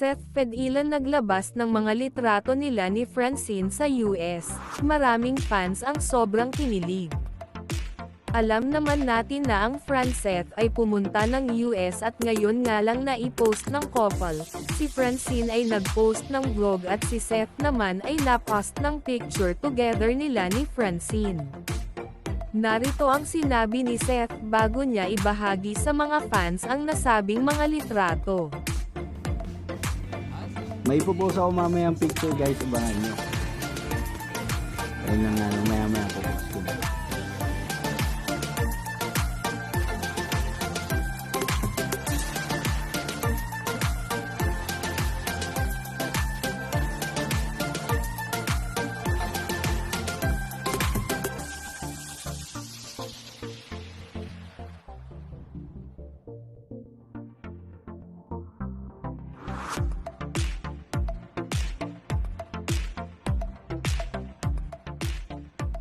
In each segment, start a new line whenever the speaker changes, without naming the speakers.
Seth Fedilan naglabas ng mga litrato nila ni Francine sa US. Maraming fans ang sobrang kinilig. Alam naman natin na ang Franceth ay pumunta ng US at ngayon nga lang na i-post ng couple. Si Francine ay nag-post ng vlog at si Seth naman ay napost ng picture together nila ni Francine. Narito ang sinabi ni Seth bago niya ibahagi sa mga fans ang nasabing mga litrato.
May ipopost ako mamaya ang picture guys, abangan nyo. Ayun lang nga, maya maya popost ko.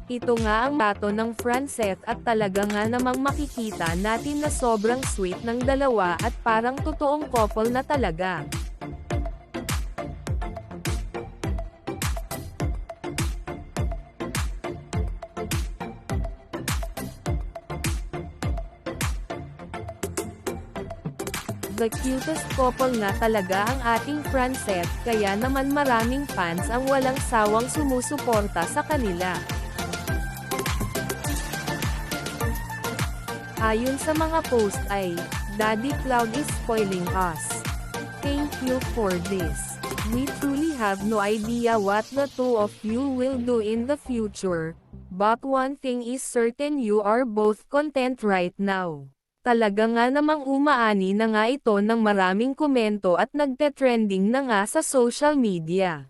Ito nga ang bato ng Franceth at talaga nga namang makikita natin na sobrang sweet ng dalawa at parang totoong couple na talaga. The cutest couple nga talaga ang ating Franceth kaya naman maraming fans ang walang sawang sumusuporta sa kanila. Ayon sa mga post ay, Daddy Cloud is spoiling us. Thank you for this. We truly have no idea what the two of you will do in the future. But one thing is certain you are both content right now. Talaga nga namang umaani na nga ito ng maraming komento at nagte-trending na nga sa social media.